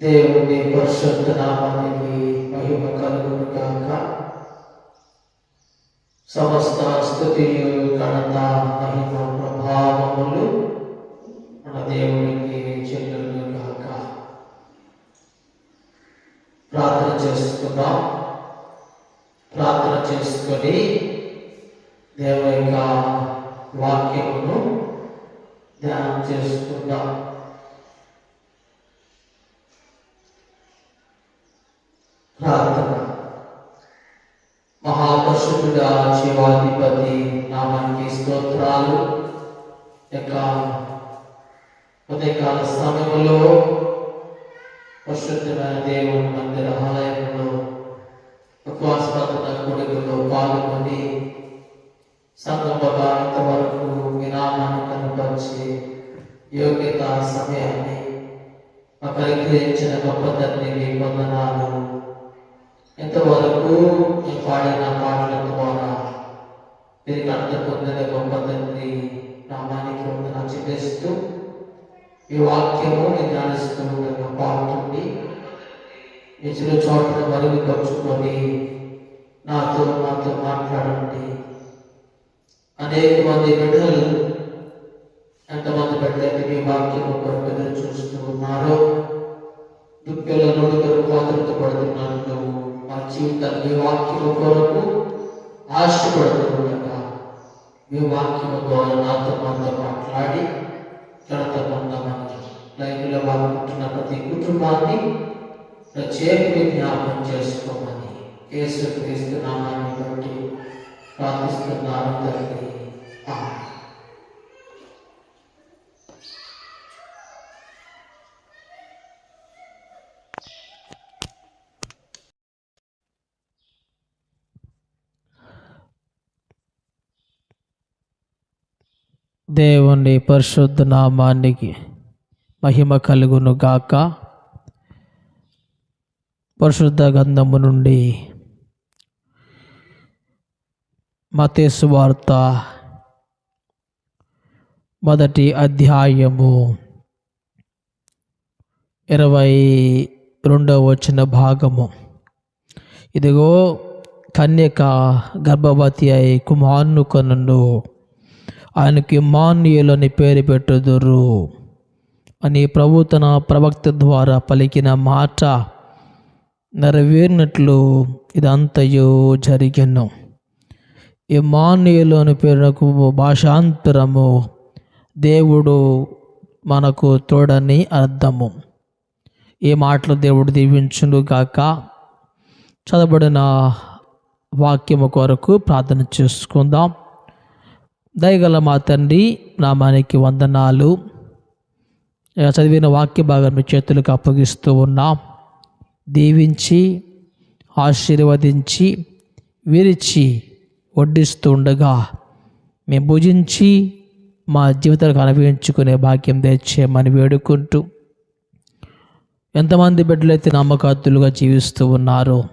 దేవుని పరిశుద్ధ నామానికి మహిమ కలుగును కాక సమస్త స్థుతియు ఘనత మహిమ ప్రభావములు మన దేవునికి చెల్లును కాక ప్రార్థన చేసుకుందాం. ప్రార్థన చేసుకొని దేవుని యొక్క వాక్యమును ధ్యానం చేసుకుందాం ప్రార్థన మహాపరుషుడా శివాధిపతి నామానికి స్తోత్రాలు. యొక్క ఉదయకాల సమయంలో పరిశుద్ధమైన దేవుని మందిర ఆలయంలో ఉపవాసపత్ర కొడుకులో పాల్గొని సంగమగా ఇంతవరకు విరామాన్ని నామాన్ని కనపరిచి యోగ్యత సమయాన్ని మాకు అనుగ్రహించిన గొప్ప తండ్రి వందనాలు. ఇంతవరకు పాడిన పాటలతో తిరిగి అంత పొందిన గొప్ప తండ్రి నామానికి వందన చెల్లిస్తూ ఈ వాక్యము నేను ధ్యానిస్తూ ఉండగా పాడుతుంది ఇచ్చిన చోట్ల మరుగు పరుచుకొని నాతో నాతో మాట్లాడండి. అనేక మంది బిడ్డలు ఎంతమంది బిడ్డలకి మీ వాక్యము కొరకు ఎదురు చూస్తూ ఉన్నారో దుఃఖల నోడుకలు కోతలతో పడుతున్నారు మా జీవితాన్ని మీ వాక్యము కొరకు ఆశపడుతుండగా మీ వాక్యము ద్వారా నాతో మనతో మాట్లాడి తనతో పొందమని లైవ్లో పాల్గొంటున్న ప్రతి కుటుంబాన్ని ప్రత్యేక జ్ఞాపకం చేసుకోమని యేసు క్రీస్తు నామాన్ని బట్టి ప్రార్థిస్తున్నాను తండ్రి. దేవుని పరిశుద్ధ నామానికి మహిమ కలుగును గాక. పరిశుద్ధ గంధము నుండి మతేసు వార్త మొదటి అధ్యాయము ఇరవై రెండవ వచ్చిన భాగము. ఇదిగో కన్యక గర్భవతి అయి కుమారును కనును ఆయనకి మాన్యుయల్ అని పేరు పెట్టుదురు. అని ప్రభు తన ప్రవక్త ద్వారా పలికిన మాట నెరవేరినట్లు ఇదంతయో జరిగెను. ఇమ్మానుయేలు అని పేరునకు భాషాంతరము దేవుడు మనకు తోడని అర్థము. ఈ మాటలు దేవుడు దీవించును గాక. చదవబడిన వాక్యము కొరకు ప్రార్థన చేసుకుందాం. దయగల మా తండ్రి? నామానికి వందనాలు. చదివిన వాక్య భాగం మీ చేతులకు అప్పగిస్తూ ఉన్నాం. దీవించి ఆశీర్వదించి విరిచి వడ్డిస్తూ ఉండగా మేము భుజించి మా జీవితాలకు అనుభవించుకునే భాగ్యం తెచ్చేయమని వేడుకుంటూ ఎంతమంది బిడ్డలైతే నమ్మకాతులుగా జీవిస్తూ ఉన్నారో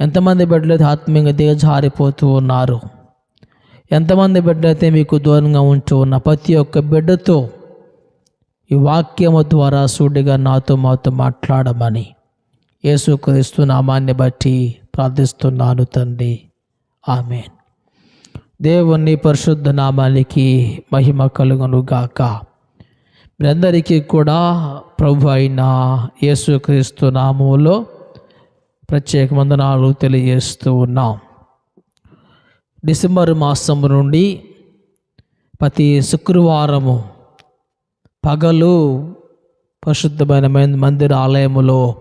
ఎంతమంది బిడ్డలైతే ఆత్మీయంగా దిగజారిపోతూ ఉన్నారు ఎంతమంది బిడ్డైతే మీకు దూరంగా ఉంటూ ఉన్న ప్రతి ఒక్క బిడ్డతో ఈ వాక్యము ద్వారా సూటిగా నాతో మాతో మాట్లాడమని యేసుక్రీస్తు నామాన్ని బట్టి ప్రార్థిస్తున్నాను తండ్రి. ఆమెన్. దేవుని పరిశుద్ధ నామానికి మహిమ కలుగును గాక మీరందరికీ కూడా ప్రభు అయిన యేసుక్రీస్తు నామములో ప్రత్యేక వందనాలు తెలియజేస్తూ ఉన్నాం. డిసెంబర్ మాసం నుండి ప్రతి శుక్రవారము పగలు పరిశుద్ధమైన మందిర ఆలయములో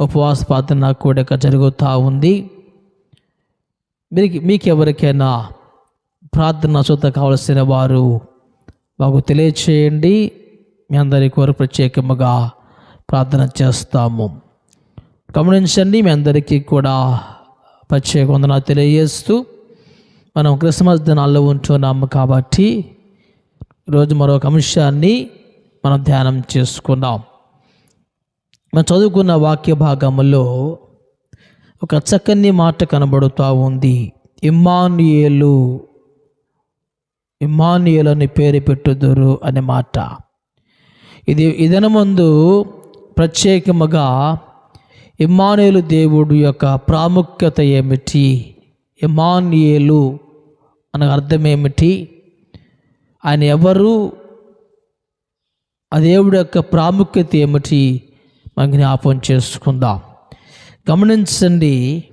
ఉపవాస ప్రార్థన కూడిక జరుగుతూ ఉంది. మీకు మీకు ఎవరికైనా ప్రార్థన చూత కావలసిన వారు మాకు తెలియచేయండి. మీ అందరి కొరకు ప్రత్యేకముగా ప్రార్థన చేస్తాము. గమనించండి మీ అందరికీ కూడా ప్రత్యేక వందన తెలియజేస్తూ మనం క్రిస్మస్ దినాల్లో ఉంటున్నాము కాబట్టి ఈరోజు మరొక అంశాన్ని మనం ధ్యానం చేసుకుందాం. మనం చదువుకున్న వాక్య భాగంలో ఒక చక్కని మాట కనబడుతూ ఉంది. ఇమ్మానుయేలు ఇమ్మానుయేలు అని పేరు పెట్టుదురు అనే మాట. ఇది ఇదన ముందు ప్రత్యేకముగా ఇమ్మానుయేలు దేవుడు యొక్క ప్రాముఖ్యత ఏమిటి? ఇమానుయేలు అనగా అర్థం ఏమిటి ఆయన ఎవరు? ఆ దేవుడి యొక్క ప్రాముఖ్యత ఏమిటి? మనం జ్ఞాపం చేసుకుందాం. గమనించండి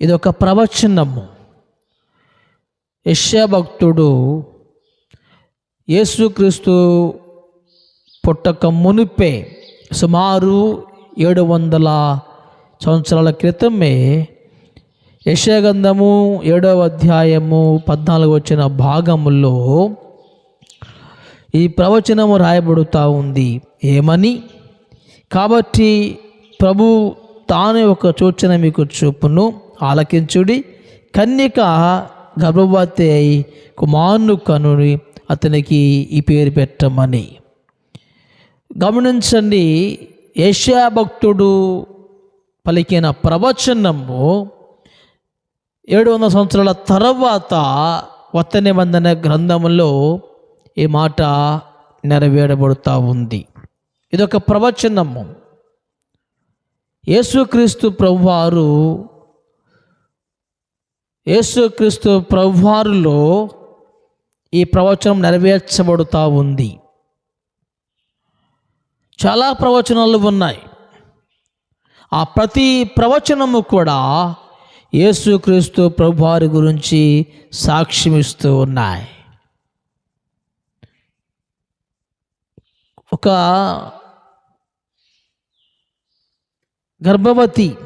ఇది ఒక ప్రవచనము యశ్యాభక్తుడు యేసుక్రీస్తు పుట్టక మునిపే సుమారు ఏడు వందల సంవత్సరాల క్రితమే యశగంధము ఏడవ అధ్యాయము పద్నాలుగు వచ్చిన భాగములో ఈ ప్రవచనము రాయబడుతూ ఉంది. ఏమని? కాబట్టి ప్రభు తానే ఒక సూచన మీకు చూపును. ఆలకించుడి. కన్యక గర్భవతి అయి కుమారును కనుని అతనికి ఈ పేరు పెట్టమని. గమనించండి ఏషియా భక్తుడు పలికిన ప్రవచనము ఏడు వందల సంవత్సరాల తర్వాత కొత్త నిబంధన గ్రంథంలో ఈ మాట నెరవేరబడుతూ ఉంది. ఇదొక ప్రవచనము. యేసుక్రీస్తు ప్రభువారు యేసుక్రీస్తు ప్రభువారులో ఈ ప్రవచనం నెరవేర్చబడుతూ ఉంది. చాలా ప్రవచనాలు ఉన్నాయి. ఆ ప్రతి ప్రవచనము కూడా యేసుక్రీస్తు ప్రభువారి గురించి సాక్ష్యమిస్తూ ఉన్నాయి. ఒక గర్భవతి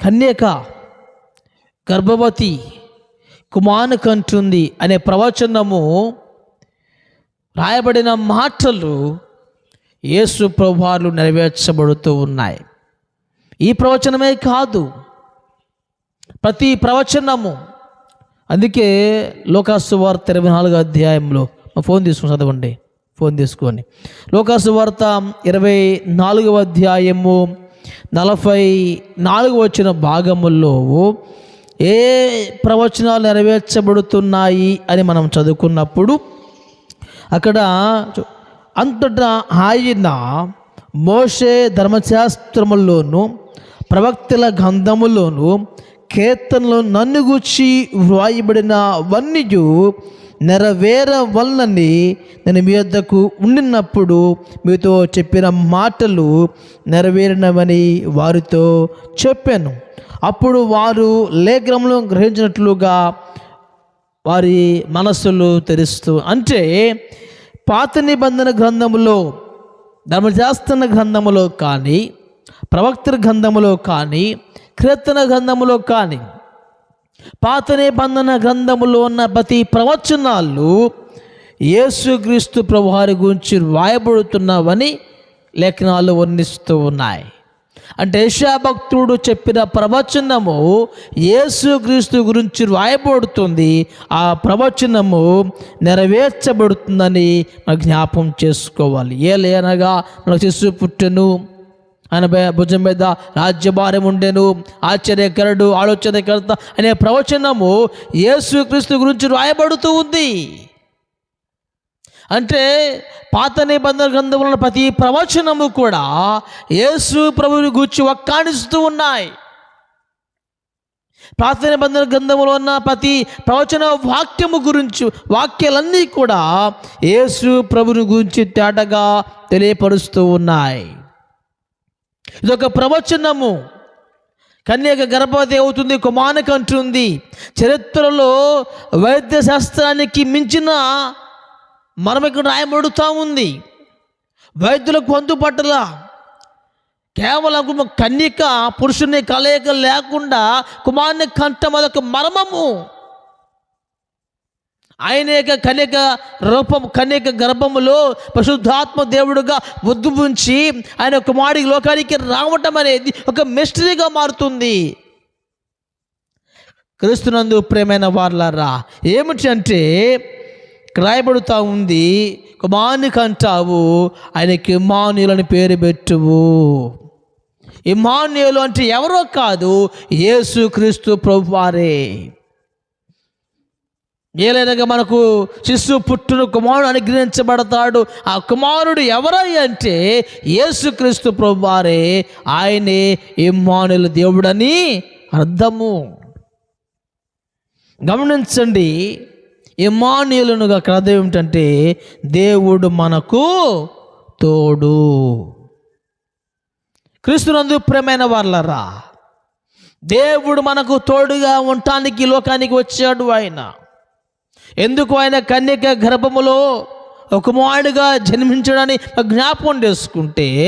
కన్యక గర్భవతి కుమాను కంటుంది అనే ప్రవచనము రాయబడిన మాటలు యేసు ప్రభువార్లు నెరవేర్చబడుతూ ఉన్నాయి. ఈ ప్రవచనమే కాదు. ప్రతి ప్రవచనము. అందుకే లోకాసు వార్త ఇరవై నాలుగో అధ్యాయంలో ఫోన్ తీసుకుని చదవండి. ఫోన్ తీసుకొని. లోకాసు వార్త ఇరవై నాలుగవ అధ్యాయము నలభై నాలుగు వచ్చిన భాగముల్లో ఏ ప్రవచనాలు నెరవేర్చబడుతున్నాయి అని మనం చదువుకున్నప్పుడు అక్కడ అంతటా ఆయన మోషే ధర్మశాస్త్రములోను ప్రవక్తల గంధములోను కీర్తనలో నన్ను గూర్చి వ్రాయబడిన వన్యు నెరవేర వల్లని నేను మీ వద్దకు ఉండినప్పుడు మీతో చెప్పిన మాటలు నెరవేరినవని వారితో చెప్పాను. అప్పుడు వారు లేఖనంలో గ్రహించినట్లుగా వారి మనస్సులు తెరుస్తూ అంటే పాత నిబంధన గ్రంథములో ధర్మశాస్త్ర గ్రంథములో కానీ ప్రవక్త గ్రంథములో కానీ కీర్తన గ్రంథములో కానీ పాత నిబంధన గ్రంథములో ఉన్న ప్రతి ప్రవచనాలు యేసుక్రీస్తు ప్రభువారి గురించి రాయబడుతున్నవని లేఖనాలు వర్ణిస్తూ ఉన్నాయి. అంటే యెషయా భక్తుడు చెప్పిన ప్రవచనము యేసుక్రీస్తు గురించి రాయబడుతుంది ఆ ప్రవచనము నెరవేర్చబడుతుందని మనం జ్ఞాపం చేసుకోవాలి. ఏ లేనగా మనకు శిశువు పుట్టెను. ఆయన భుజం మీద రాజ్యభారం ఉండెను. ఆశ్చర్యకరుడు ఆలోచనకర్త అనే ప్రవచనము యేసుక్రీస్తు గురించి రాయబడుతూ ఉంది. అంటే పాత నిబంధన గ్రంథంలో ప్రతి ప్రవచనము కూడా యేసు ప్రభుని గూర్చి వక్కాణిస్తూ ఉన్నాయి. పాత నిబంధన గ్రంథంలో ఉన్న ప్రతి ప్రవచన వాక్యము గురించి వాక్యాలన్నీ కూడా యేసు ప్రభుని గురించి తేటగా తెలియపరుస్తూ ఉన్నాయి. ఇదొక ప్రవచనము. కన్యక గర్భవతి అవుతుంది కుమారునికి అంటుంది. చరిత్రలో వైద్య శాస్త్రానికి మించిన మనం ఇక్కడ రాయబడుతూ ఉంది. వైద్యులకు అందుపట్టల కేవలం కన్యక పురుషుని కలయిక లేకుండా కుమారుని కంఠం మరొక మర్మము. ఆయన యొక్క కన్యక రూపం కన్యక గర్భములో పశుద్ధాత్మ దేవుడుగా ఉద్భవించి ఆయన కుమారుడి లోకానికి రావటం అనేది ఒక మిస్టరీగా మారుతుంది. క్రీస్తునందు ప్రేమైన వార్లారా ఏమిటంటే అంటే రాయబడుతూ ఉంది కుమారునికి అంటావు ఆయనకి ఇమానుయులని పేరు పెట్టువు. ఇమాన్యులు అంటే ఎవరో కాదు యేసు క్రీస్తు ప్రభువారే. ఏలైనగా మనకు శిశు పుట్టును కుమారుడు అనుగ్రహించబడతాడు. ఆ కుమారుడు ఎవరై అంటే యేసుక్రీస్తు ప్రభువారే. ఆయనే ఇమ్మానుల దేవుడని అర్థము. గమనించండి ఇమానుయులను అక్కడ అర్థం ఏమిటంటే దేవుడు మనకు తోడు. క్రీస్తునందు ప్రేమైన వాళ్ళరా దేవుడు మనకు తోడుగా ఉండటానికి లోకానికి వచ్చాడు ఆయన. ఎందుకు ఆయన కన్యక గర్భములో ఒక మాడుగా జన్మించడని జ్ఞాపకం చేసుకుంటే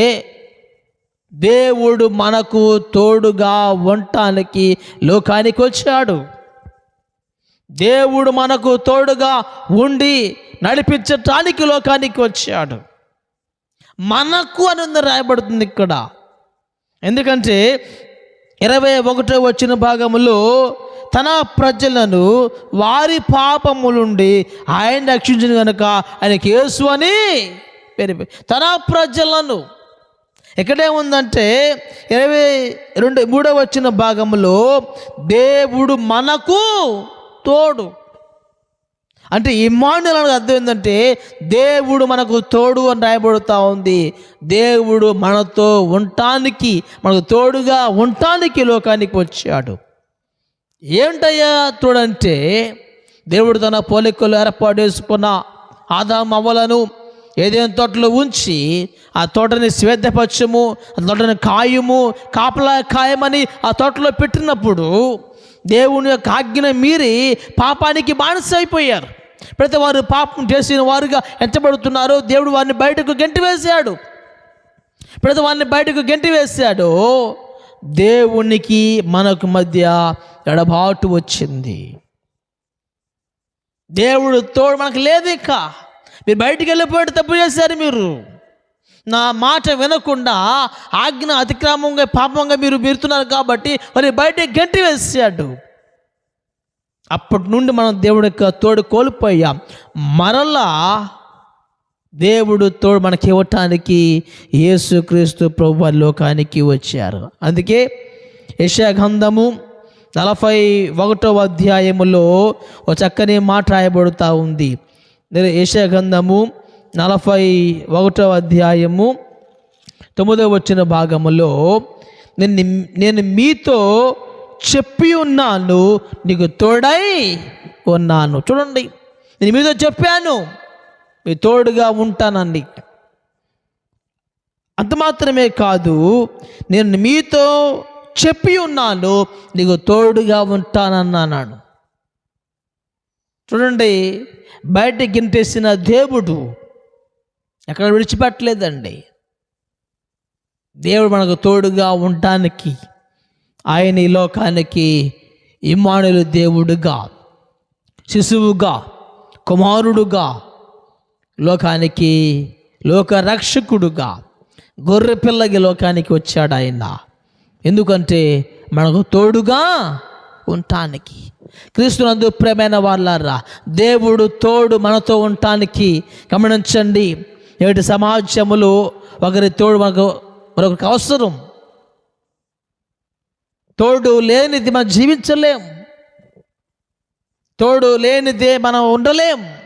దేవుడు మనకు తోడుగా ఉండటానికి లోకానికి వచ్చాడు. దేవుడు మనకు తోడుగా ఉండి నడిపించటానికి లోకానికి వచ్చాడు. మనకు అని రాయబడుతుంది ఇక్కడ. ఎందుకంటే ఇరవై ఒకటో వచ్చిన భాగంలో తన ప్రజలను వారి పాపములుండి ఆయన రక్షించిన కనుక ఆయన కేసు అని పేరు తన ప్రజలను. ఇక్కడే ఉందంటే ఇరవై రెండు మూడో వచ్చిన భాగంలో దేవుడు మనకు తోడు. అంటే ఇమానుయల్ అర్థం ఏంటంటే దేవుడు మనకు తోడు అని రాయబడుతూ ఉంది. దేవుడు మనతో ఉండటానికి మనకు తోడుగా ఉండటానికి లోకానికి వచ్చాడు. ఏంటయ్యా చూడంటే దేవుడు తన పోలికలు ఏర్పాటు చేసుకున్న ఆదాం అవ్వలను ఏదైనా తోటలో ఉంచి ఆ తోటని శ్వేతపరచము ఆ తోటని కాయము కాపలా కాయమని ఆ తోటలో పెట్టినప్పుడు దేవుని యొక్క ఆజ్ఞ మీరి పాపానికి బానిస అయిపోయారు ప్రతి వారు పాపం చేసిన వారుగా ఎంచబడుతున్నారో దేవుడు వారిని బయటకు గెంటి వేశాడు ప్రతి వారిని బయటకు గెంటి వేశాడు దేవునికి మనకు మధ్య ఎడబాటు వచ్చింది. దేవుడు తోడు మనకు లేదు ఇక. మీరు బయటికి వెళ్ళిపోయి తప్పు చేశారు మీరు. నా మాట వినకుండా ఆజ్ఞ అతిక్రమంగా పాపంగా మీరు మీరుతున్నారు కాబట్టి మరి బయట గంటి వేసాడు అప్పటి నుండి మనం దేవుడి యొక్క తోడు కోల్పోయాం. మరలా దేవుడు తోడు మనకి ఇవ్వటానికి యేసుక్రీస్తు ప్రభు లోకానికి వచ్చారు. అందుకే యశాగంధము నలభై ఒకటో అధ్యాయములో ఒక చక్కని మాట రాయబడుతూ ఉంది. యశాగంధము నలభై ఒకటో అధ్యాయము తొమ్మిదో వచ్చిన భాగములో నేను నేను మీతో చెప్పి ఉన్నాను నీకు తోడై ఉన్నాను. చూడండి నేను మీతో చెప్పాను మీ తోడుగా ఉంటానండి. అంత మాత్రమే కాదు నేను మీతో చెప్పి ఉన్నాను నీకు తోడుగా ఉంటానన్నాను చూడండి బయట గింటేసిన దేవుడు ఎక్కడ విడిచిపెట్టలేదండి. దేవుడు మనకు తోడుగా ఉండటానికి ఆయన ఈ లోకానికి ఇమానులు దేవుడుగా శిశువుగా కుమారుడుగా లోకానికి లోక రక్షకుడుగా గొర్రె పిల్లకి లోకానికి వచ్చాడు ఆయన. ఎందుకంటే మనకు తోడుగా ఉండటానికి క్రీస్తునందు ప్రేమైన వాళ్ళారా దేవుడు తోడు మనతో ఉండటానికి గమనించండి ఏమిటి సమాజములో ఒకరి తోడు మనకు మరొకరికి అవసరం. తోడు లేనిది మనం జీవించలేం. తోడు లేనిదే మనం ఉండలేం.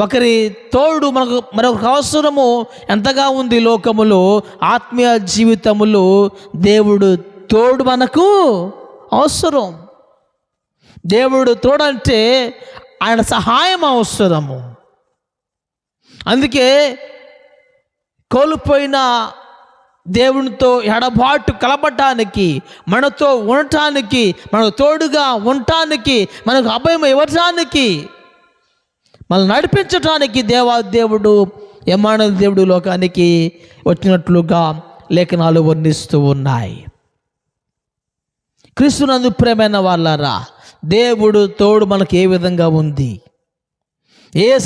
ఒకరి తోడు మనకు మరొక అవసరము ఎంతగా ఉంది లోకములో? ఆత్మీయ జీవితములో దేవుడు తోడు మనకు అవసరం. దేవుడు తోడంటే ఆయన సహాయం అవసరము. అందుకే కోల్పోయిన దేవునితో ఎడబాటు కలపటానికి మనతో ఉండటానికి మనకు తోడుగా ఉండటానికి మనకు అభయం ఇవ్వటానికి మనల్ని నడిపించటానికి దేవా దేవుడు యమాన దేవుడు లోకానికి వచ్చినట్లుగా లేఖనాలు వర్ణిస్తూ ఉన్నాయి. క్రీస్తునందు ప్రేమైన వాళ్ళారా దేవుడు తోడు మనకు ఏ విధంగా ఉంది? ఏ